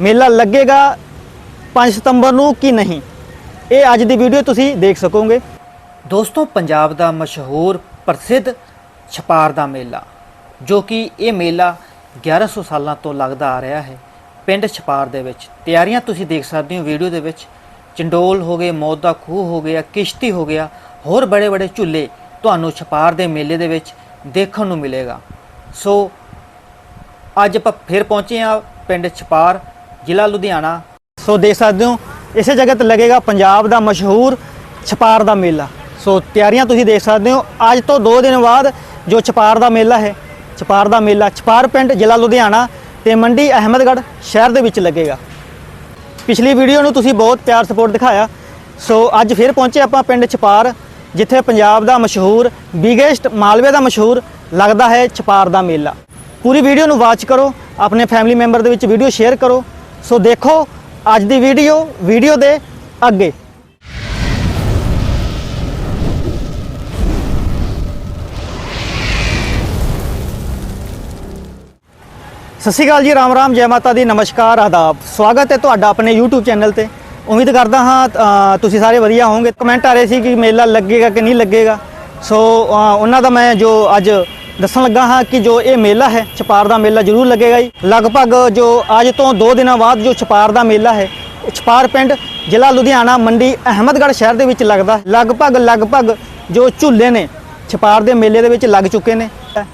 ਮੇਲਾ ਲੱਗੇਗਾ 5 ਸਤੰਬਰ ਨੂੰ ਕਿ ਨਹੀਂ? ਇਹ ਅੱਜ ਦੀ ਵੀਡੀਓ ਤੁਸੀਂ ਦੇਖ ਸਕੋਗੇ। ਦੋਸਤੋ, ਪੰਜਾਬ ਦਾ ਮਸ਼ਹੂਰ ਪ੍ਰਸਿੱਧ ਛਪਾਰ ਦਾ ਮੇਲਾ, ਜੋ ਕਿ ਇਹ ਮੇਲਾ 1100 ਸਾਲਾਂ ਤੋਂ ਲੱਗਦਾ ਆ ਰਿਹਾ ਹੈ। ਪਿੰਡ ਛਪਾਰ ਦੇ ਵਿੱਚ ਤਿਆਰੀਆਂ ਤੁਸੀਂ ਦੇਖ ਸਕਦੇ ਹੋ ਵੀਡੀਓ ਦੇ ਵਿੱਚ। ਚੰਡੋਲ ਹੋ ਗਏ, ਮੌਤ ਦਾ ਖੂਹ ਹੋ ਗਿਆ, ਕਿਸ਼ਤੀ ਹੋ ਗਿਆ, ਹੋਰ ਬੜੇ ਬੜੇ ਝੁੱਲੇ ਤੁਹਾਨੂੰ ਛਪਾਰ ਦੇ ਮੇਲੇ ਦੇ ਵਿੱਚ ਦੇਖਣ ਨੂੰ ਮਿਲੇਗਾ। ਸੋ, ਅੱਜ ਆਪਾਂ ਫਿਰ ਪਹੁੰਚੇ ਆ ਪਿੰਡ ਛਪਾਰ ਜ਼ਿਲ੍ਹਾ ਲੁਧਿਆਣਾ। ਸੋ ਦੇਖ ਸਕਦੇ ਹੋ, ਇਸੇ ਜਗ੍ਹਾ ਤੇ ਲੱਗੇਗਾ ਪੰਜਾਬ ਦਾ ਮਸ਼ਹੂਰ ਛਪਾਰ ਦਾ ਮੇਲਾ। ਸੋ ਤਿਆਰੀਆਂ ਤੁਸੀਂ ਦੇਖ ਸਕਦੇ ਹੋ, ਅੱਜ ਤੋਂ 2 ਦਿਨ ਬਾਅਦ ਜੋ ਛਪਾਰ ਦਾ ਮੇਲਾ ਹੈ, ਛਪਾਰ ਦਾ ਮੇਲਾ ਛਪਾਰ ਪਿੰਡ ਜ਼ਿਲ੍ਹਾ ਲੁਧਿਆਣਾ ਤੇ ਮੰਡੀ ਅਹਿਮਦਗੜ੍ਹ ਸ਼ਹਿਰ ਦੇ ਵਿੱਚ ਲੱਗੇਗਾ। ਪਿਛਲੀ ਵੀਡੀਓ ਨੂੰ ਤੁਸੀਂ ਬਹੁਤ ਪਿਆਰ ਸਪੋਰਟ ਦਿਖਾਇਆ। ਸੋ ਅੱਜ ਫਿਰ ਪਹੁੰਚੇ ਆਪਾਂ ਪਿੰਡ ਛਪਾਰ, ਜਿੱਥੇ ਪੰਜਾਬ ਦਾ ਮਸ਼ਹੂਰ ਬਿਗੇਸਟ ਮਾਲਵੇ ਦਾ ਮਸ਼ਹੂਰ ਲੱਗਦਾ ਹੈ ਛਪਾਰ ਦਾ ਮੇਲਾ। ਪੂਰੀ ਵੀਡੀਓ ਨੂੰ ਵਾਚ ਕਰੋ, ਆਪਣੇ ਫੈਮਿਲੀ ਮੈਂਬਰ ਦੇ ਵਿੱਚ ਵੀਡੀਓ ਸ਼ੇਅਰ ਕਰੋ ਸੋ ਦੇਖੋ ਅੱਜ ਦੀ ਵੀਡੀਓ ਵੀਡੀਓ ਦੇ ਅੱਗੇ। ਸਤਿ ਸ਼੍ਰੀ ਅਕਾਲ ਜੀ, ਰਾਮ ਰਾਮ, ਜੈ ਮਾਤਾ ਦੀ, ਨਮਸਕਾਰ, ਆਦਾਬ। ਸਵਾਗਤ ਹੈ ਤੁਹਾਡਾ ਆਪਣੇ YouTube ਚੈਨਲ ਤੇ। ਉਮੀਦ ਕਰਦਾ ਹਾਂ ਤੁਸੀਂ ਸਾਰੇ ਵਧੀਆ ਹੋਵੋਗੇ। ਕਮੈਂਟ ਆ ਰਹੇ ਸੀ ਕਿ ਮੇਲਾ ਲੱਗੇਗਾ ਕਿ ਨਹੀਂ ਲੱਗੇਗਾ। ਸੋ ਉਹਨਾਂ ਦਾ ਮੈਂ ਜੋ ਅੱਜ ਦੱਸਣ ਲੱਗਾ ਹਾਂ ਕਿ ਜੋ ਇਹ ਮੇਲਾ ਹੈ, ਛਪਾਰ ਦਾ ਮੇਲਾ ਜ਼ਰੂਰ ਲੱਗੇਗਾ ਜੀ। ਲਗਭਗ ਜੋ ਅੱਜ ਤੋਂ 2 ਦਿਨਾਂ ਬਾਅਦ ਜੋ ਛਪਾਰ ਦਾ ਮੇਲਾ ਹੈ ਛਪਾਰ ਪਿੰਡ ਜ਼ਿਲ੍ਹਾ ਲੁਧਿਆਣਾ, ਮੰਡੀ, ਅਹਿਮਦਗੜ੍ਹ ਸ਼ਹਿਰ ਦੇ ਵਿੱਚ ਲੱਗਦਾ। ਲਗਭਗ ਲਗਭਗ ਜੋ ਝੂਲੇ ਨੇ, ਛਪਾਰ ਦੇ ਮੇਲੇ ਦੇ ਵਿੱਚ ਲੱਗ ਚੁੱਕੇ ਨੇ।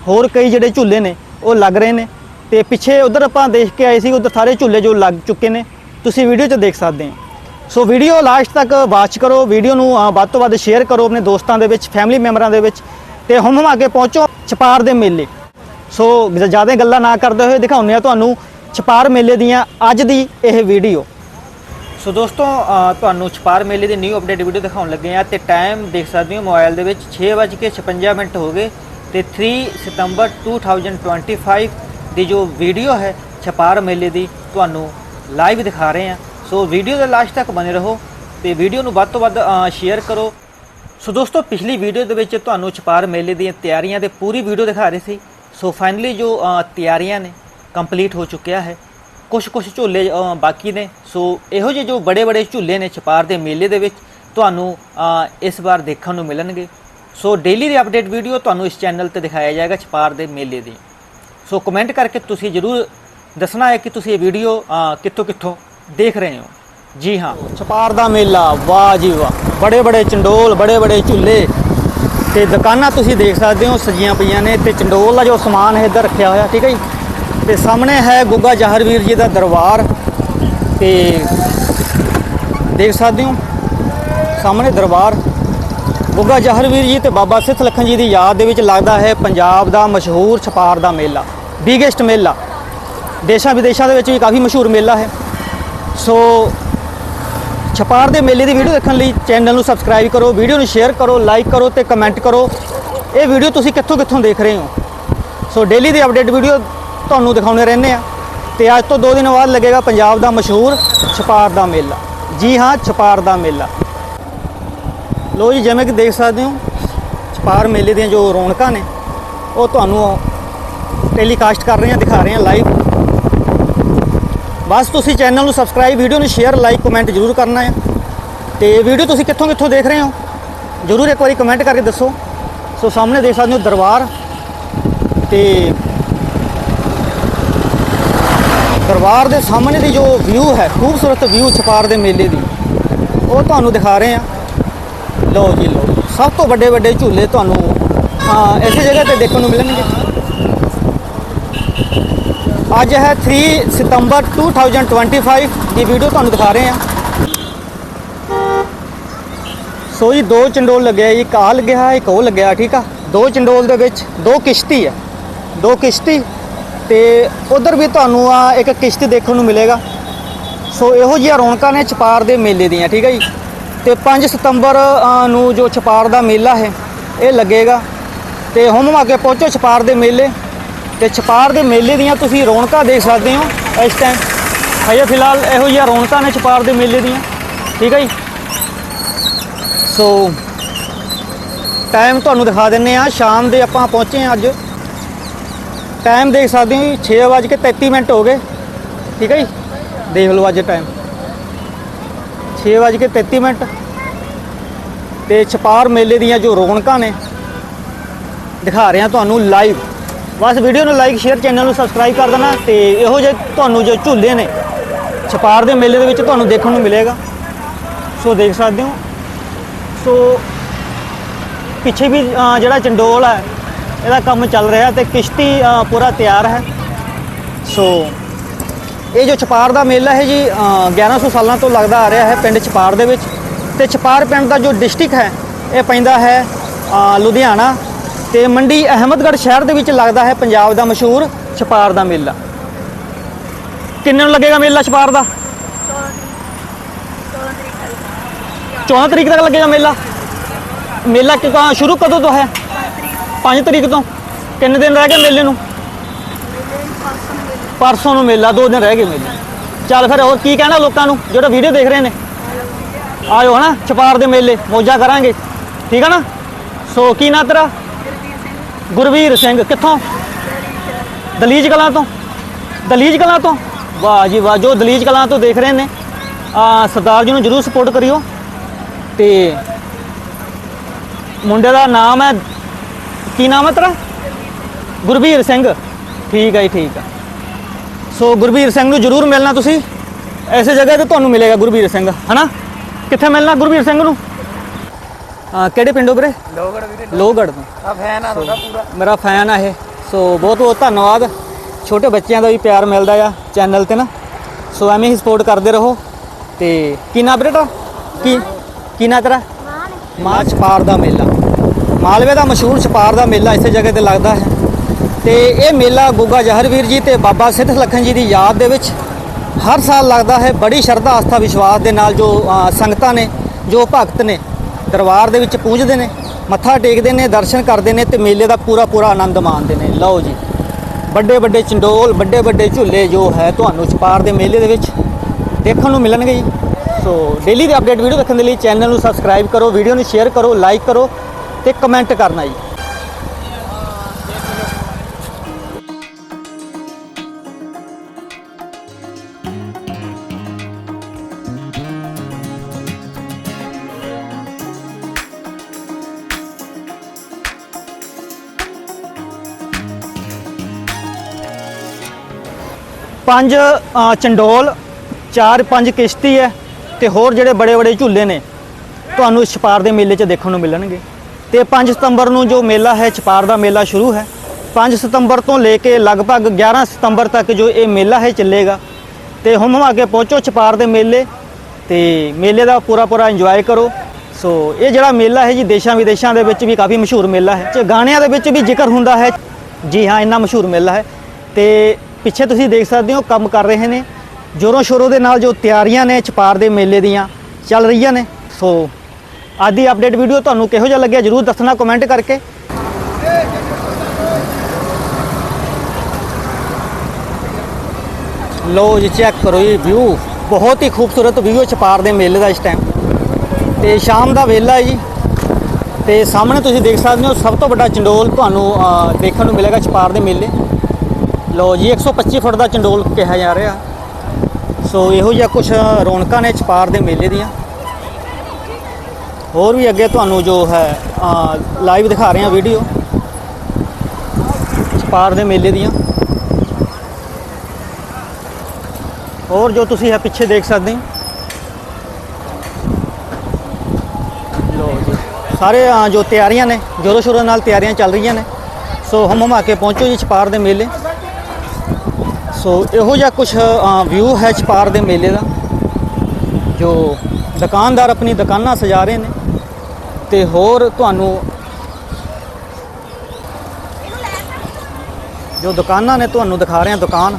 ਹੋਰ ਕਈ ਜਿਹੜੇ ਝੂਲੇ ਨੇ, ਉਹ ਲੱਗ ਰਹੇ ਨੇ। ਤੇ ਪਿੱਛੇ ਉਧਰ ਆਪਾਂ ਦੇਖ ਕੇ ਆਏ ਸੀ, ਉਧਰ ਸਾਰੇ ਝੂਲੇ ਜੋ ਲੱਗ ਚੁੱਕੇ ਨੇ। ਤੁਸੀਂ ਵੀਡੀਓ 'ਚ ਦੇਖ ਸਕਦੇ ਹੋ। ਸੋ ਵੀਡੀਓ ਲਾਸਟ ਤੱਕ ਵਾਚ ਕਰੋ, ਵੀਡੀਓ ਨੂੰ ਵੱਧ ਤੋਂ ਵੱਧ ਸ਼ੇਅਰ ਕਰੋ ਆਪਣੇ ਦੋਸਤਾਂ ਦੇ ਵਿੱਚ ਫੈਮਿਲੀ ਮੈਂਬਰਾਂ ਦੇ ਵਿੱਚ। ਤੇ ਹੁਮ ਹੁਮਾ ਕੇ ਪਹੁੰਚੋ। ਛਪਾਰ ਦੇ ਮੇਲੇ। ਸੋ ਜ਼ਿਆਦਾ ਗੱਲਾਂ ਨਾ ਕਰਦੇ ਹੋਏ ਦਿਖਾਉਂਦੇ ਆ ਤੁਹਾਨੂੰ ਛਪਾਰ ਮੇਲੇ ਦੀਆਂ ਅੱਜ ਦੀ ਇਹ ਵੀਡੀਓ। ਸੋ ਦੋਸਤੋ ਤੁਹਾਨੂੰ ਛਪਾਰ ਮੇਲੇ ਦੀ ਨਿਊ ਅਪਡੇਟ ਵੀਡੀਓ ਦਿਖਾਉਣ ਲੱਗੇ ਆ ਤੇ ਟਾਈਮ ਦੇਖ ਸਕਦੇ ਹੋ, ਮੋਬਾਈਲ ਦੇ ਵਿੱਚ 6:56 ਮਿੰਟ ਹੋ ਗਏ ਤੇ 3 ਸਤੰਬਰ 2025 ਦੀ ਜੋ ਵੀਡੀਓ ਹੈ ਛਪਾਰ ਮੇਲੇ ਦੀ, ਤੁਹਾਨੂੰ ਲਾਈਵ ਦਿਖਾ ਰਹੇ ਆ ਸੋ ਵੀਡੀਓ ਦੇ ਲਾਸਟ ਤੱਕ ਬਨੇ ਰਹੋ ਤੇ ਵੀਡੀਓ ਨੂੰ ਵੱਧ ਤੋਂ ਵੱਧ ਸ਼ੇਅਰ ਕਰੋ ਸੋ ਦੋਸਤੋ, ਪਿਛਲੀ ਵੀਡੀਓ ਦੇ ਵਿੱਚ ਤੁਹਾਨੂੰ ਛਪਾਰ ਮੇਲੇ ਦੀਆਂ ਤਿਆਰੀਆਂ ਦੇ ਪੂਰੀ ਵੀਡੀਓ ਦਿਖਾ ਰਹੇ ਸੀ। ਸੋ ਫਾਈਨਲੀ ਜੋ ਤਿਆਰੀਆਂ ਨੇ ਕੰਪਲੀਟ ਹੋ ਚੁੱਕਿਆ ਹੈ। ਕੁਝ ਕੁਝ ਝੂਲੇ ਬਾਕੀ ਨੇ। ਸੋ ਇਹੋ ਜਿਹੇ ਜੋ ਬੜੇ ਬੜੇ ਝੂਲੇ ਨੇ ਛਪਾਰ ਦੇ ਮੇਲੇ ਦੇ ਵਿੱਚ, ਤੁਹਾਨੂੰ ਇਸ ਵਾਰ ਦੇਖਣ ਨੂੰ ਮਿਲਣਗੇ। ਸੋ ਡੇਲੀ ਦੀ ਅਪਡੇਟ ਵੀਡੀਓ ਤੁਹਾਨੂੰ ਇਸ ਚੈਨਲ ਤੇ ਦਿਖਾਇਆ ਜਾਏਗਾ ਛਪਾਰ ਦੇ ਮੇਲੇ ਦੀ। ਸੋ ਕਮੈਂਟ ਕਰਕੇ ਤੁਸੀਂ ਜਰੂਰ ਦੱਸਣਾ ਹੈ ਕਿ ਤੁਸੀਂ ਇਹ ਵੀਡੀਓ ਕਿੱਥੋਂ ਕਿੱਥੋਂ ਦੇਖ ਰਹੇ ਹੋ। ਜੀ ਹਾਂ। ਛਪਾਰ ਦਾ ਮੇਲਾ, ਵਾਹ ਜੀ ਵਾਹ। ਬੜੇ ਬੜੇ ਚੰਡੋਲ, ਬੜੇ ਬੜੇ ਝੂਲੇ। ਤੇ ਦੁਕਾਨਾਂ ਤੁਸੀਂ ਦੇਖ ਸਕਦੇ ਹੋ, ਸਜੀਆਂ ਪਈਆਂ ਨੇ। ਤੇ ਚੰਡੋਲ ਦਾ ਜੋ ਸਮਾਨ ਹੈ, ਇੱਧਰ ਰੱਖਿਆ ਹੋਇਆ, ਠੀਕ ਹੈ ਜੀ? ਤੇ ਸਾਹਮਣੇ ਹੈ ਗੁੱਗਾ ਜਹਰਵੀਰ ਜੀ ਦਾ ਦਰਬਾਰ। ਤੇ ਦੇਖ ਸਕਦੇ ਹੋ, ਸਾਹਮਣੇ ਦਰਬਾਰ। ਗੁੱਗਾ ਜਹਰਵੀਰ ਜੀ ਤੇ ਬਾਬਾ ਸਿੱਧ ਲਖਨ ਜੀ ਦੀ ਯਾਦ ਦੇ ਵਿੱਚ ਲੱਗਦਾ ਹੈ ਪੰਜਾਬ ਦਾ ਮਸ਼ਹੂਰ ਛਪਾਰ ਦਾ ਮੇਲਾ ਬਿਗੇਸਟ ਮੇਲਾ। ਦੇਸ਼ਾਂ ਵਿਦੇਸ਼ਾਂ ਦੇ ਵਿੱਚ ਵੀ ਕਾਫੀ ਮਸ਼ਹੂਰ ਮੇਲਾ ਹੈ। ਸੋ ਛਪਾਰ ਦੇ ਮੇਲੇ ਦੀ ਵੀਡੀਓ ਦੇਖਣ ਲਈ ਚੈਨਲ ਨੂੰ ਸਬਸਕ੍ਰਾਈਬ ਕਰੋ, ਵੀਡੀਓ ਨੂੰ ਸ਼ੇਅਰ ਕਰੋ ਲਾਈਕ ਕਰੋ ਤੇ ਕਮੈਂਟ ਕਰੋ। ਇਹ ਵੀਡੀਓ ਤੁਸੀਂ ਕਿੱਥੋਂ ਕਿੱਥੋਂ ਦੇਖ ਰਹੇ ਹੋ? ਸੋ ਡੇਲੀ ਦੀ ਅਪਡੇਟ ਵੀਡੀਓ ਤੁਹਾਨੂੰ ਦਿਖਾਉਂਦੇ ਰਹਿੰਦੇ ਆ ਤੇ ਅੱਜ ਤੋਂ 2 ਦਿਨ ਬਾਅਦ ਲੱਗੇਗਾ ਪੰਜਾਬ ਦਾ ਮਸ਼ਹੂਰ ਛਪਾਰ ਦਾ ਮੇਲਾ। ਜੀ ਹਾਂ, ਛਪਾਰ ਦਾ ਮੇਲਾ। ਲੋ ਜੀ, ਜਿਵੇਂ ਕਿ ਦੇਖ ਸਕਦੇ ਹੋ, ਛਪਾਰ ਮੇਲੇ ਦੀਆਂ ਜੋ ਰੌਣਕਾਂ ਨੇ, ਉਹ ਤੁਹਾਨੂੰ ਟੈਲੀਕਾਸਟ ਕਰ ਰਹੇ ਹਾਂ, ਦਿਖਾ ਰਹੇ ਹਾਂ ਲਾਈਵ ਬਸ ਤੁਸੀਂ ਚੈਨਲ ਨੂੰ ਸਬਸਕ੍ਰਾਈਬ ਵੀਡੀਓ ਨੂੰ ਸ਼ੇਅਰ ਲਾਈਕ ਕਮੈਂਟ ਜ਼ਰੂਰ ਕਰਨਾ ਹੈ ਤੇ ਵੀਡੀਓ ਤੁਸੀਂ ਕਿੱਥੋਂ ਕਿੱਥੋਂ ਦੇਖ ਰਹੇ ਹੋ? ਜ਼ਰੂਰ ਇੱਕ ਵਾਰੀ ਕਮੈਂਟ ਕਰਕੇ ਦੱਸੋ। ਸੋ ਸਾਹਮਣੇ ਦੇਖ ਸਕਦੇ ਹੋ ਦਰਬਾਰ ਤੇ ਦਰਬਾਰ ਦੇ ਸਾਹਮਣੇ ਦੀ ਜੋ ਵਿਊ ਹੈ, ਖੂਬਸੂਰਤ ਵਿਊ ਛਪਾਰ ਦੇ ਮੇਲੇ ਦੀ, ਉਹ ਤੁਹਾਨੂੰ ਦਿਖਾ ਰਹੇ ਹਾਂ। ਲਓ ਜੀ, ਲਓ। ਸਭ ਤੋਂ ਵੱਡੇ ਵੱਡੇ ਝੂਲੇ ਤੁਹਾਨੂੰ, ਹਾਂ, ਇਸੇ ਜਗ੍ਹਾ ਤੇ ਦੇਖਣ ਨੂੰ ਮਿਲਣਗੇ। ਅੱਜ ਹੈ 3 ਸਤੰਬਰ 2025 ਦੀ ਵੀਡੀਓ ਤੁਹਾਨੂੰ ਦਿਖਾ ਰਹੇ ਹਾਂ। ਸੋ ਜੀ, ਦੋ ਚੰਡੋਲ ਲੱਗਿਆ, ਇੱਕ ਆ ਲੱਗਿਆ, ਇੱਕ ਉਹ ਲੱਗਿਆ, ਠੀਕ ਆ? ਦੋ ਚੰਡੋਲ ਦੇ ਵਿੱਚ ਦੋ ਕਿਸ਼ਤੀ ਹੈ ਦੋ ਕਿਸ਼ਤੀ ਤੇ ਉਧਰ ਵੀ ਤੁਹਾਨੂੰ ਆ ਇੱਕ ਕਿਸ਼ਤੀ ਦੇਖਣ ਨੂੰ ਮਿਲੇਗਾ। ਸੋ ਇਹੋ ਜਿਹੀਆਂ ਰੌਣਕਾਂ ਨੇ ਛਪਾਰ ਦੇ ਮੇਲੇ ਦੀਆਂ, ਠੀਕ ਆ ਜੀ? ਤੇ 5 ਸਤੰਬਰ ਨੂੰ ਜੋ ਛਪਾਰ ਦਾ ਮੇਲਾ ਹੈ, ਇਹ ਲੱਗੇਗਾ। ਤੇ ਹੁਣ ਆ ਕੇ ਪਹੁੰਚੋ ਛਪਾਰ ਦੇ ਮੇਲੇ। ਤੇ ਛਪਾਰ ਦੇ ਮੇਲੇ ਦੀਆਂ ਤੁਸੀਂ ਰੌਣਕਾਂ ਦੇਖ ਸਕਦੇ ਹੋ ਇਸ ਟਾਈਮ ਹਜੇ ਫਿਲਹਾਲ ਇਹੋ ਜਿਹੀਆਂ ਰੌਣਕਾਂ ਨੇ ਛਪਾਰ ਦੇ ਮੇਲੇ ਦੀਆਂ। ਠੀਕ ਹੈ ਜੀ? ਸੋ ਟਾਈਮ ਤੁਹਾਨੂੰ ਦਿਖਾ ਦਿੰਨੇ ਆ, ਸ਼ਾਮ ਦੇ ਆਪਾਂ ਪਹੁੰਚੇ ਆ ਅੱਜ। ਟਾਈਮ ਦੇਖ ਸਕਦੇ ਹੋ ਜੀ 6:33 ਮਿੰਟ ਹੋ ਗਏ। ਠੀਕ ਹੈ ਜੀ? ਦੇਖ ਲਓ ਅੱਜ ਟਾਈਮ 6:33 ਮਿੰਟ। ਤੇ ਛਪਾਰ ਮੇਲੇ ਦੀਆਂ ਜੋ ਰੌਣਕਾਂ ਨੇ, ਦਿਖਾ ਰਿਹਾ ਤੁਹਾਨੂੰ ਲਾਈਵ ਬਸ ਵੀਡੀਓ ਨੂੰ ਲਾਈਕ ਸ਼ੇਅਰ ਚੈਨਲ ਨੂੰ ਸਬਸਕ੍ਰਾਈਬ ਕਰ ਦੇਣਾ ਤੇ ਇਹੋ ਜਿਹੇ ਤੁਹਾਨੂੰ ਜੋ ਝੂਲੇ ਨੇ ਛਪਾਰ ਦੇ ਮੇਲੇ ਦੇ ਵਿੱਚ ਤੁਹਾਨੂੰ ਦੇਖਣ ਨੂੰ ਮਿਲੇਗਾ। ਸੋ ਦੇਖ ਸਕਦੇ ਹੋ। ਸੋ ਪਿੱਛੇ ਵੀ ਅ, ਜਿਹੜਾ ਚੰਡੋਲ ਹੈ ਇਹਦਾ ਕੰਮ ਚੱਲ ਰਿਹਾ ਤੇ ਕਿਸ਼ਤੀ ਅ, ਪੂਰਾ ਤਿਆਰ ਹੈ। ਸੋ ਇਹ ਜੋ ਛਪਾਰ ਦਾ ਮੇਲਾ ਹੈ ਜੀ ਅ, 1100 ਸਾਲਾਂ ਤੋਂ ਲੱਗਦਾ ਆ ਰਿਹਾ ਹੈ ਪਿੰਡ ਛਪਾਰ ਦੇ ਵਿੱਚ। ਤੇ ਛਪਾਰ ਪਿੰਡ ਦਾ ਜੋ ਡਿਸਟ੍ਰਿਕਟ ਹੈ ਇਹ ਪੈਂਦਾ ਹੈ ਅ, ਲੁਧਿਆਣਾ। ਤੇ ਮੰਡੀ ਅਹਿਮਦਗੜ੍ਹ ਸ਼ਹਿਰ ਦੇ ਵਿੱਚ ਲੱਗਦਾ ਹੈ ਪੰਜਾਬ ਦਾ ਮਸ਼ਹੂਰ ਛਪਾਰ ਦਾ ਮੇਲਾ। ਕਿੰਨੇ ਨੂੰ ਲੱਗੇਗਾ ਮੇਲਾ ਛਪਾਰ ਦਾ? 14 ਤਰੀਕ ਤੱਕ ਲੱਗੇਗਾ ਮੇਲਾ। ਮੇਲਾ ਕਿਉਂ ਸ਼ੁਰੂ ਕਦੋਂ ਤੋਂ ਹੈ? 5 ਤਰੀਕ ਤੋਂ। ਕਿੰਨੇ ਦਿਨ ਰਹਿ ਗਏ ਮੇਲੇ ਨੂੰ? ਪਰਸੋਂ ਨੂੰ ਮੇਲਾ, ਦੋ ਦਿਨ ਰਹਿ ਗਏ ਮੇਲੇ। ਚੱਲ ਫਿਰ ਹੋਰ ਕੀ ਕਹਿਣਾ ਲੋਕਾਂ ਨੂੰ? ਜਿਹੜਾ ਵੀਡੀਓ ਦੇਖ ਰਹੇ ਨੇ। ਆਇਓ ਹਨਾ, ਛਪਾਰ ਦੇ ਮੇਲੇ, ਮੌਜਾਂ ਕਰਾਂਗੇ। ਠੀਕ ਹੈ ਨਾ? ਸੋ ਕੀ ਨਾ ਤੇਰਾ? ਗੁਰਵੀਰ ਸਿੰਘ ਕਿੱਥੋਂ? ਦਲੀਜ ਕਲਾਂ ਤੋਂ? ਦਲੀਜ ਕਲਾਂ ਤੋਂ? ਵਾਹ ਜੀ ਵਾਹ, ਜੋ ਦਲੀਜ ਕਲਾਂ ਤੋਂ ਦੇਖ ਰਹੇ ਨੇ, ਆ ਸਰਦਾਰ ਜੀ ਨੂੰ ਜਰੂਰ ਸਪੋਰਟ ਕਰਿਓ। ਤੇ ਮੁੰਡੇ ਦਾ ਨਾਮ ਹੈ, ਕੀ ਨਾਮ ਹੈ ਤੇਰਾ? ਗੁਰਵੀਰ ਸਿੰਘ। ਠੀਕ ਹੈ ਜੀ, ਠੀਕ ਹੈ। ਸੋ ਗੁਰਵੀਰ ਸਿੰਘ ਨੂੰ ਜਰੂਰ ਮਿਲਣਾ ਤੁਸੀਂ। ਐਸੇ ਜਗ੍ਹਾ ਤੇ ਤੁਹਾਨੂੰ ਮਿਲੇਗਾ ਗੁਰਵੀਰ ਸਿੰਘ, ਹਨਾ? ਕਿੱਥੇ ਮਿਲਣਾ ਗੁਰਵੀਰ ਸਿੰਘ ਨੂੰ? ਕਿਹੜੇ ਪਿੰਡੋਂ ਵੀਰੇ? ਲੋਗੜ ਵੀਰੇ ਲੋਹਗੜ੍ਹ। ਤੋਂ। ਆ ਫੈਨ ਆ ਤੁਹਾਡਾ ਪੂਰਾ। ਮੇਰਾ ਫੈਨ ਆ ਇਹ। ਸੋ ਬਹੁਤ ਬਹੁਤ ਧੰਨਵਾਦ। ਛੋਟੇ ਬੱਚਿਆਂ ਦਾ ਵੀ ਪਿਆਰ ਮਿਲਦਾ ਆ ਚੈਨਲ ਤੇ ਨਾ। ਸੋ ਐਵੇਂ ਹੀ ਸਪੋਰਟ ਕਰਦੇ ਰਹੋ। ਤੇ ਕੀ ਨਾਂ ਬੇਟਾ ਕੀ ਕੀ ਨਾਂ ਤੇਰਾ? ਮਾਂ ਛਪਾਰ ਦਾ ਮੇਲਾ। ਮਾਲਵੇ ਦਾ ਮਸ਼ਹੂਰ ਛਪਾਰ ਦਾ ਮੇਲਾ ਇਸੇ ਜਗ੍ਹਾ ਤੇ ਲੱਗਦਾ ਹੈ। ਤੇ ਇਹ ਮੇਲਾ ਗੁੱਗਾ ਜਹਰਵੀਰ ਜੀ ਤੇ ਬਾਬਾ ਸਿੱਧ ਲਖਨ ਜੀ ਦੀ ਯਾਦ ਦੇ ਵਿੱਚ ਹਰ ਸਾਲ ਲੱਗਦਾ ਹੈ। ਬੜੀ ਸ਼ਰਧਾ ਆਸਥਾ ਵਿਸ਼ਵਾਸ ਦੇ ਨਾਲ ਜੋ ਸੰਗਤਾਂ ਨੇ ਜੋ ਭਗਤ ਨੇ ਦਰਬਾਰ ਦੇ ਵਿੱਚ ਪੂਜਦੇ ਨੇ, ਮੱਥਾ ਟੇਕਦੇ ਨੇ, ਦਰਸ਼ਨ ਕਰਦੇ ਨੇ ਤੇ ਮੇਲੇ ਦਾ ਪੂਰਾ ਪੂਰਾ ਆਨੰਦ ਮਾਣਦੇ ਨੇ। ਲਓ ਜੀ, ਵੱਡੇ ਵੱਡੇ ਚੰਡੋਲ, ਵੱਡੇ ਵੱਡੇ ਝੂਲੇ ਜੋ ਹੈ ਤੁਹਾਨੂੰ ਛਪਾਰ ਦੇ ਮੇਲੇ ਦੇ ਵਿੱਚ ਦੇਖਣ ਨੂੰ ਮਿਲਣਗੇ ਜੀ। ਸੋ ਡੇਲੀ ਦੇ ਅਪਡੇਟ ਵੀਡੀਓ ਦੇਖਣ ਦੇ ਲਈ ਚੈਨਲ ਨੂੰ ਸਬਸਕ੍ਰਾਈਬ ਕਰੋ ਵੀਡੀਓ ਨੂੰ ਸ਼ੇਅਰ ਕਰੋ ਲਾਈਕ ਕਰੋ ਤੇ ਕਮੈਂਟ ਕਰਨਾ ਜੀ। ਪੰਜ ਅ, ਚੰਡੋਲ ਚਾਰ ਪੰਜ ਕਿਸ਼ਤੀ ਹੈ ਤੇ ਹੋਰ ਜਿਹੜੇ ਬੜੇ ਬੜੇ ਝੂਲੇ ਨੇ ਤੁਹਾਨੂੰ ਇਸ ਛਪਾਰ ਦੇ ਮੇਲੇ 'ਚ ਦੇਖਣ ਨੂੰ ਮਿਲਣਗੇ। ਤੇ 5 ਸਤੰਬਰ ਨੂੰ ਜੋ ਮੇਲਾ ਹੈ ਛਪਾਰ ਦਾ ਮੇਲਾ ਸ਼ੁਰੂ ਹੈ। 5 ਸਤੰਬਰ ਤੋਂ ਲੈ ਕੇ ਲਗਭਗ 11 ਸਤੰਬਰ ਤੱਕ ਜੋ ਇਹ ਮੇਲਾ ਹੈ ਚੱਲੇਗਾ। ਤੇ ਹੁਣ ਹਮ ਅੱਗੇ ਪਹੁੰਚੋ ਛਪਾਰ ਦੇ ਮੇਲੇ ਤੇ ਮੇਲੇ ਦਾ ਪੂਰਾ ਪੂਰਾ ਇੰਜੋਏ ਕਰੋ। ਸੋ ਇਹ ਜਿਹੜਾ ਮੇਲਾ ਹੈ ਜੀ ਦੇਸ਼ਾਂ ਵਿਦੇਸ਼ਾਂ ਦੇ ਵਿੱਚ ਵੀ ਕਾਫੀ ਮਸ਼ਹੂਰ ਮੇਲਾ ਹੈ। ਤੇ ਗਾਣਿਆਂ ਦੇ ਵਿੱਚ ਵੀ ਜ਼ਿਕਰ ਹੁੰਦਾ ਹੈ। ਜੀ ਹਾਂ ਇੰਨਾ ਮਸ਼ਹੂਰ ਮੇਲਾ ਹੈ। ਤੇ ਪਿੱਛੇ ਤੁਸੀਂ ਦੇਖ ਸਕਦੇ ਹੋ ਕੰਮ ਕਰ ਰਹੇ ਨੇ। ਜੋਰੋਂ ਸ਼ੋਰੋਂ ਦੇ ਨਾਲ ਜੋ ਤਿਆਰੀਆਂ ਨੇ ਛਪਾਰ ਦੇ ਮੇਲੇ ਦੀਆਂ ਚੱਲ ਰਹੀਆਂ ਨੇ। ਸੋ, ਅੱਜ ਦੀ ਅਪਡੇਟ ਵੀਡੀਓ ਤੁਹਾਨੂੰ ਕਿਹੋ ਜਿਹਾ ਲੱਗਿਆ ਜਰੂਰ ਦੱਸਣਾ ਕਮੈਂਟ ਕਰਕੇ। ਲੋ ਜੀ ਚੈੱਕ ਕਰੋ ਇਹ ਵਿਊ ਬਹੁਤ ਹੀ ਖੂਬਸੂਰਤ ਵਿਊ ਛਪਾਰ ਦੇ ਮੇਲੇ ਦਾ ਇਸ ਟਾਈਮ ਤੇ ਸ਼ਾਮ ਦਾ ਵੇਲਾ ਹੈ ਜੀ। ਤੇ ਸਾਹਮਣੇ ਤੁਸੀਂ ਦੇਖ ਸਕਦੇ ਹੋ ਸਭ ਤੋਂ ਵੱਡਾ ਚੰਡੋਲ ਤੁਹਾਨੂੰ ਦੇਖਣ ਨੂੰ ਮਿਲੇਗਾ ਛਪਾਰ ਦੇ ਮੇਲੇ। ਲੋ ਜੀ 125 ਫੁੱਟ ਦਾ ਚੰਡੋਲ ਕਿਹਾ ਜਾ ਰਿਹਾ। ਸੋ ਇਹੋ ਜਿਹਾ ਕੁਝ ਰੌਣਕਾਂ ਨੇ ਛਪਾਰ ਦੇ ਮੇਲੇ ਦੀਆਂ। ਹੋਰ ਵੀ ਅੱਗੇ ਤੁਹਾਨੂੰ ਜੋ ਹੈ ਲਾਈਵ ਦਿਖਾ ਰਹੇ ਹਾਂ ਵੀਡੀਓ ਛਪਾਰ ਦੇ ਮੇਲੇ ਦੀਆਂ। ਹੋਰ ਜੋ ਤੁਸੀਂ ਹੈ ਪਿੱਛੇ ਦੇਖ ਸਕਦੇ ਹੋ। ਲੋ ਜੀ, ਸਾਰੇ ਜੋ ਤਿਆਰੀਆਂ ਨੇ, ਜੋਰੋ ਸ਼ੋਰੋ ਨਾਲ ਤਿਆਰੀਆਂ ਚੱਲ ਰਹੀਆਂ ਨੇ। ਸੋ ਹਮ ਹਮਾ ਕੇ ਪਹੁੰਚੋ ਜੀ ਛਪਾਰ ਦੇ ਮੇਲੇ। ਸੋ ਇਹੋ ਜਿਹਾ ਕੁਝ ਵਿਊ ਹੈ ਛਪਾਰ ਦੇ ਮੇਲੇ ਦਾ ਜੋ ਦੁਕਾਨਦਾਰ ਆਪਣੀ ਦੁਕਾਨਾਂ ਸਜਾ ਰਹੇ ਨੇ। ਤੇ ਹੋਰ ਤੁਹਾਨੂੰ ਜੋ ਦੁਕਾਨਾਂ ਨੇ ਤੁਹਾਨੂੰ ਦਿਖਾ ਰਹੇ ਹਾਂ ਦੁਕਾਨ।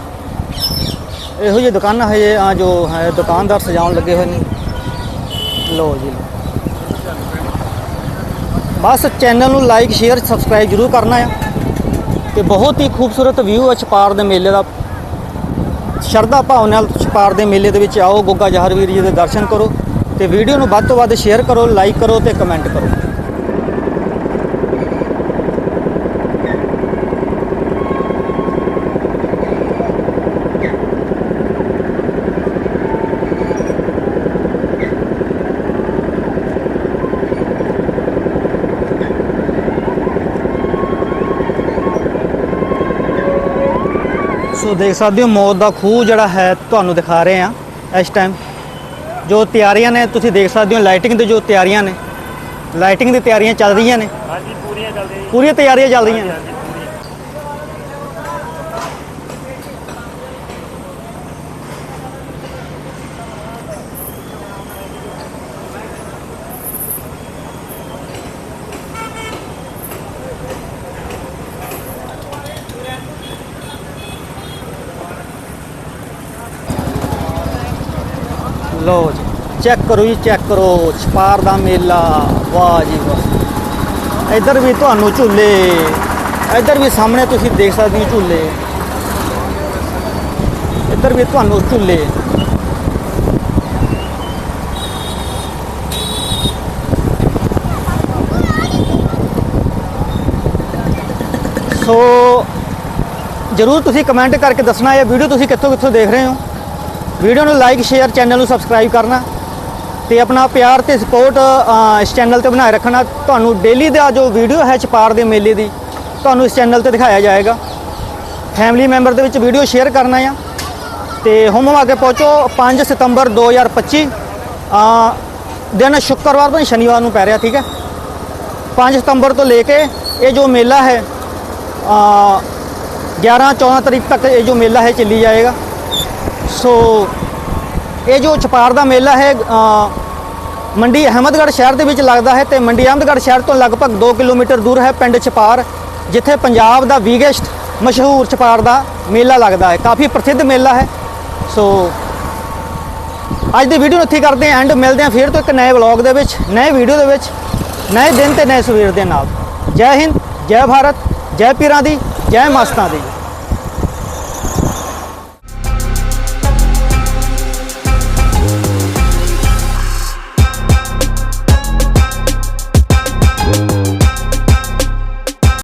ਇਹੋ ਜਿਹੀ ਦੁਕਾਨਾਂ ਹੈ ਇਹ, ਜੋ ਹੈ ਦੁਕਾਨਦਾਰ ਸਜਾਉਣ ਲੱਗੇ ਹੋਏ ਨੇ। ਲੋ ਜੀ। ਲਓ। ਬਸ ਚੈਨਲ ਨੂੰ ਲਾਈਕ ਸ਼ੇਅਰ ਸਬਸਕ੍ਰਾਈਬ ਜਰੂਰ ਕਰਨਾ ਆ। ਤੇ ਬਹੁਤ ਹੀ ਖੂਬਸੂਰਤ ਵਿਊ ਹੈ ਛਪਾਰ ਦੇ ਮੇਲੇ ਦਾ। ਸ਼ਰਧਾ ਭਾਵ ਨਾਲ ਛਪਾਰ ਦੇ ਮੇਲੇ ਦੇ ਵਿੱਚ ਆਓ, ਗੋਗਾ ਜਹਰਵੀਰ ਜੀ ਦੇ ਦਰਸ਼ਨ ਕਰੋ ਤੇ ਵੀਡੀਓ ਨੂੰ ਵੱਧ ਤੋਂ ਵੱਧ ਸ਼ੇਅਰ ਕਰੋ ਲਾਈਕ ਕਰੋ ਤੇ ਕਮੈਂਟ ਕਰੋ। ਸੋ ਦੇਖ ਸਕਦੇ ਹੋ ਮੌਤ ਦਾ ਖੂਹ ਜਿਹੜਾ ਹੈ ਤੁਹਾਨੂੰ ਦਿਖਾ ਰਹੇ ਆ ਇਸ ਟਾਈਮ ਜੋ ਤਿਆਰੀਆਂ ਨੇ ਤੁਸੀਂ ਦੇਖ ਸਕਦੇ ਹੋ ਲਾਈਟਿੰਗ ਦੇ ਜੋ ਤਿਆਰੀਆਂ ਨੇ। ਲਾਈਟਿੰਗ ਦੀ ਤਿਆਰੀਆਂ ਚੱਲ ਰਹੀਆਂ ਨੇ। ਹਾਂਜੀ ਪੂਰੀਆਂ ਚੱਲਦੇ ਜੀ ਪੂਰੀਆਂ ਤਿਆਰੀਆਂ ਚੱਲ ਰਹੀਆਂ ਨੇ ਹਾਂਜੀ ਪੂਰੀਆਂ ਲੋ ਜੀ ਚੈੱਕ ਕਰੋ ਜੀ, ਚੈੱਕ ਕਰੋ। ਛਪਾਰ ਦਾ ਮੇਲਾ। ਵਾਹ ਜੀ ਵਾਹ। ਇੱਧਰ ਵੀ ਤੁਹਾਨੂੰ ਝੂਲੇ। ਇੱਧਰ ਵੀ ਸਾਹਮਣੇ ਤੁਸੀਂ ਦੇਖ ਸਕਦੇ ਹੋ ਝੂਲੇ। ਇੱਧਰ ਵੀ ਤੁਹਾਨੂੰ ਝੂਲੇ। ਸੋ, ਜਰੂਰ ਤੁਸੀਂ ਕਮੈਂਟ ਕਰਕੇ ਦੱਸਣਾ ਇਹ ਵੀਡੀਓ ਤੁਸੀਂ ਕਿੱਥੋਂ ਕਿੱਥੋਂ ਦੇਖ ਰਹੇ ਹੋ। ਵੀਡੀਓ ਨੂੰ ਲਾਈਕ, ਸ਼ੇਅਰ, ਚੈਨਲ ਨੂੰ ਸਬਸਕ੍ਰਾਈਬ ਕਰਨਾ। ਤੇ ਆਪਣਾ ਪਿਆਰ ਤੇ ਸਪੋਰਟ ਇਸ ਚੈਨਲ ਤੇ ਬਣਾਏ ਰੱਖਣਾ। ਤੁਹਾਨੂੰ ਡੇਲੀ ਦਾ ਜੋ ਵੀਡੀਓ ਹੈ ਚਪਾਰ ਦੇ ਮੇਲੇ ਦੀ, ਤੁਹਾਨੂੰ ਇਸ ਚੈਨਲ ਤੇ ਦਿਖਾਇਆ ਜਾਏਗਾ। ਫੈਮਿਲੀ ਮੈਂਬਰ ਦੇ ਵਿੱਚ ਵੀਡੀਓ ਸ਼ੇਅਰ ਕਰਨਾ ਆ। ਤੇ ਹੁਮ ਆ ਕੇ ਪਹੁੰਚੋ 5 ਸਤੰਬਰ 2025 ਆ ਦਿਨ ਸ਼ੁੱਕਰਵਾਰ ਤੋਂ ਸ਼ਨੀਵਾਰ ਨੂੰ ਪੈ ਰਿਹਾ, ਠੀਕ ਹੈ? 5 ਸਤੰਬਰ ਤੋਂ ਲੈ ਕੇ ਇਹ ਜੋ ਮੇਲਾ ਹੈ ਆ 11 14 ਤਰੀਕ ਤੱਕ ਇਹ ਜੋ ਮੇਲਾ ਹੈ ਚੱਲੀ ਜਾਏਗਾ। ਸੋ ਇਹ ਜੋ ਛਪਾਰ ਦਾ ਮੇਲਾ ਹੈ ਮੰਡੀ ਅਹਿਮਦਗੜ੍ਹ ਸ਼ਹਿਰ ਦੇ ਵਿੱਚ ਲੱਗਦਾ ਹੈ ਤੇ ਮੰਡੀ ਅਹਿਮਦਗੜ੍ਹ ਸ਼ਹਿਰ ਤੋਂ ਲਗਭਗ 2 ਕਿਲੋਮੀਟਰ ਦੂਰ ਹੈ ਪਿੰਡ ਛਪਾਰ, ਜਿੱਥੇ ਪੰਜਾਬ ਦਾ ਵੀਗੈਸਟ ਮਸ਼ਹੂਰ ਛਪਾਰ ਦਾ ਮੇਲਾ ਲੱਗਦਾ ਹੈ। ਕਾਫੀ ਪ੍ਰਸਿੱਧ ਮੇਲਾ ਹੈ। ਸੋ ਅੱਜ ਦੀ ਵੀਡੀਓ ਨੂੰ ਇੱਥੇ ਕਰਦੇ ਹਾਂ ਐਂਡ ਮਿਲਦੇ ਹਾਂ ਫਿਰ ਤੋਂ ਇੱਕ ਨਏ ਵਲੌਗ ਦੇ ਵਿੱਚ ਨਏ ਵੀਡੀਓ ਦੇ ਵਿੱਚ ਨਏ ਦਿਨ ਤੇ ਨਏ ਸਵੇਰ ਦੇ ਨਾਲ। ਜੈ ਹਿੰਦ, ਜੈ ਭਾਰਤ, ਜੈ ਪੀਰਾਂ ਦੀ, ਜੈ ਮਸਤਾਂ ਦੀ।